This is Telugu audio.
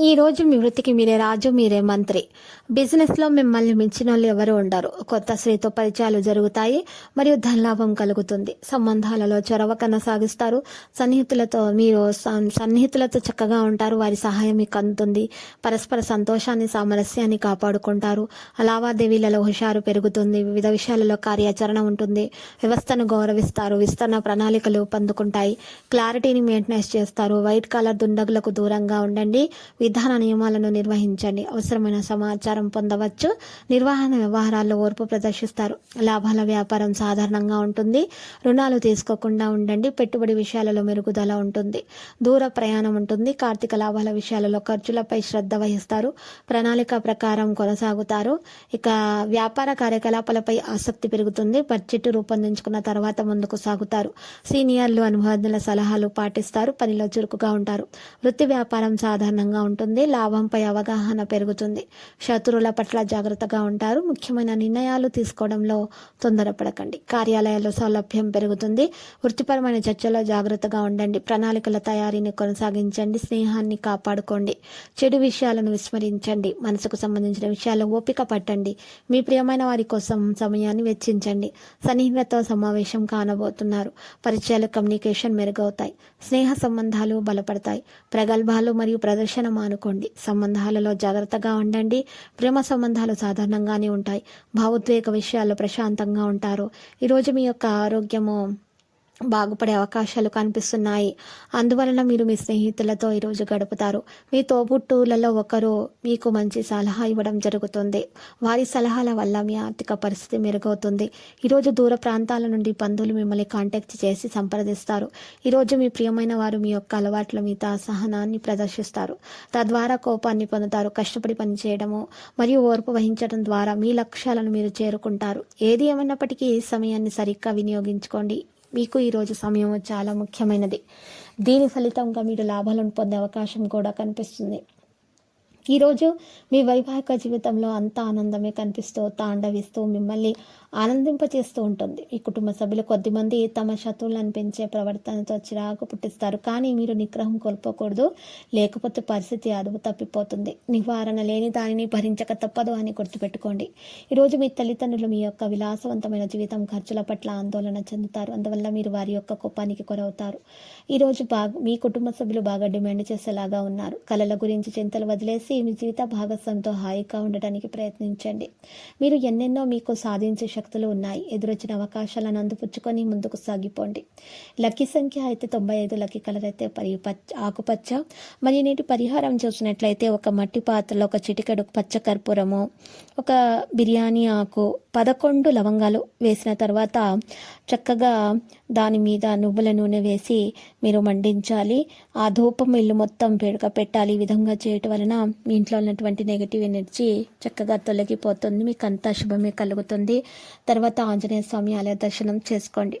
ఈరోజు మీ వృత్తికి మీరే రాజు మీరే మంత్రి. బిజినెస్లో మిమ్మల్ని మించిన వాళ్ళు ఎవరు ఉండరు. కొత్త స్త్రీతో పరిచయాలు జరుగుతాయి మరియు ధనలాభం కలుగుతుంది. సంబంధాలలో చొరవ కొనసాగిస్తారు. సన్నిహితులతో మీరు సన్నిహితులతో చక్కగా ఉంటారు. వారి సహాయం మీకు అందుతుంది. పరస్పర సంతోషాన్ని సామరస్యాన్ని కాపాడుకుంటారు. లావాదేవీలలో హుషారు పెరుగుతుంది. వివిధ విషయాలలో కార్యాచరణ ఉంటుంది. వ్యవస్థను గౌరవిస్తారు. విస్తరణ ప్రణాళికలు పొందుకుంటాయి. క్లారిటీని మెయింటెనెన్స్ చేస్తారు. వైట్ కలర్ దుండగులకు దూరంగా ఉండండి. విధాన నియమాలను నిర్వహించండి. అవసరమైన సమాచారం పొందవచ్చు. నిర్వహణ వ్యవహారాల్లో ఓర్పు ప్రదర్శిస్తారు. లాభాల వ్యాపారం సాధారణంగా ఉంటుంది. రుణాలు తీసుకోకుండా ఉండండి. పెట్టుబడి విషయాలలో మెరుగుదల ఉంటుంది. దూర ప్రయాణం ఉంటుంది. కార్తీక లాభాల విషయాలలో ఖర్చులపై శ్రద్ధ వహిస్తారు. ప్రణాళిక ప్రకారం కొనసాగుతారు. ఇక వ్యాపార కార్యకలాపాలపై ఆసక్తి పెరుగుతుంది. బడ్జెట్ రూపొందించుకున్న తర్వాత ముందుకు సాగుతారు. సీనియర్లు అనుభవజ్ఞుల సలహాలు పాటిస్తారు. పనిలో చురుకుగా ఉంటారు. వృత్తి వ్యాపారం సాధారణంగా ఉంటుంది లాభంపై అవగాహన పెరుగుతుంది. శత్రువుల పట్ల జాగ్రత్తగా ఉంటారు. ముఖ్యమైన నిర్ణయాలు తీసుకోవడంలో తొందరపడకండి. కార్యాలయాల్లో సౌలభ్యం పెరుగుతుంది. వృత్తిపరమైన చర్చలో జాగ్రత్తగా ఉండండి. ప్రణాళికల తయారీని కొనసాగించండి. స్నేహాన్ని కాపాడుకోండి. చెడు విషయాలను విస్మరించండి. మనసుకు సంబంధించిన విషయాలు ఓపిక పట్టండి. మీ ప్రియమైన వారి కోసం సమయాన్ని వెచ్చించండి. సన్నిహితతో సమావేశం కానబోతున్నారు. పరిచయాలు కమ్యూనికేషన్ మెరుగవుతాయి. స్నేహ సంబంధాలు బలపడతాయి. ప్రగల్భాలు మరియు ప్రదర్శన మానుకోండి సంబంధాలలో జాగ్రత్తగా ఉండండి. ప్రేమ సంబంధాలు సాధారణంగానే ఉంటాయి. భావోద్వేగ విషయాల్లో ప్రశాంతంగా ఉంటారు. ఈరోజు మీ యొక్క ఆరోగ్యము బాగుపడే అవకాశాలు కనిపిస్తున్నాయి. అందువలన మీరు మీ స్నేహితులతో ఈరోజు గడుపుతారు. మీ తోబుట్టువులలో ఒకరు మీకు మంచి సలహా ఇవ్వడం జరుగుతుంది. వారి సలహాల వల్ల మీ ఆర్థిక పరిస్థితి మెరుగవుతుంది. ఈరోజు దూర ప్రాంతాల నుండి బంధువులు మిమ్మల్ని కాంటాక్ట్ చేసి సంప్రదిస్తారు. ఈరోజు మీ ప్రియమైన వారు మీ యొక్క అలవాట్ల మీద సహనాన్ని ప్రదర్శిస్తారు. తద్వారా కోపాన్ని పొందుతారు. కష్టపడి పనిచేయడము మరియు ఓర్పు వహించడం ద్వారా మీ లక్ష్యాలను మీరు చేరుకుంటారు. ఏది ఏమైనప్పటికీ ఈ సమయాన్ని సరిగ్గా వినియోగించుకోండి. మీకు ఈరోజు సమయం చాలా ముఖ్యమైనది. దీని ఫలితంగా మీరు లాభాలను పొందే అవకాశం కూడా కనిపిస్తుంది. ఈరోజు మీ వైవాహిక జీవితంలో అంత ఆనందమే కనిపిస్తూ తాండవిస్తూ మిమ్మల్ని ఆనందింపచేస్తూ ఉంటుంది. ఈ కుటుంబ సభ్యులు కొద్దిమంది తమ శత్రువులను పెంచే ప్రవర్తనతో చిరాకు పుట్టిస్తారు. కానీ మీరు నిగ్రహం కోల్పోకూడదు. లేకపోతే పరిస్థితి అదుపు తప్పిపోతుంది. నివారణ లేని దానిని భరించక తప్పదు అని గుర్తుపెట్టుకోండి. ఈరోజు మీ తల్లిదండ్రులు మీ యొక్క విలాసవంతమైన జీవితం ఖర్చుల పట్ల ఆందోళన చెందుతారు. అందువల్ల మీరు వారి యొక్క కోపానికి కొరవుతారు ఈరోజు బాగా మీ కుటుంబ సభ్యులు బాగా డిమాండ్ చేసేలాగా ఉన్నారు. కళల గురించి చింతలు వదిలేసి మీ జీవిత భాగస్వామితో హాయిగా ఉండటానికి ప్రయత్నించండి. మీరు ఎన్నెన్నో మీకు సాధించే శక్తులు ఉన్నాయి. ఎదురొచ్చిన అవకాశాలను అందిపుచ్చుకొని ముందుకు సాగిపోండి. లక్కీ సంఖ్య అయితే తొంభై ఐదు లక్కీ కలర్ అయితే పరి ఆకుపచ్చ. మరియు నేటి పరిహారం చూసినట్లయితే ఒక మట్టి పాత్రలో ఒక చిటికెడు పచ్చ కర్పూరము ఒక బిర్యానీ ఆకు పదకొండు లవంగాలు వేసిన తర్వాత చక్కగా దాని మీద నువ్వుల నూనె వేసి మీరు మండించాలి. ఆ ధూపం ఇల్లు మొత్తం పేడక పెట్టాలి. ఈ విధంగా చేయటం వలన మీ ఇంట్లో ఉన్నటువంటి నెగిటివ్ ఎనర్జీ చక్కగా తొలగిపోతుంది. మీకు అంతా శుభమే కలుగుతుంది. తర్వాత ఆంజనేయ స్వామి ఆలయ దర్శనం చేసుకోండి.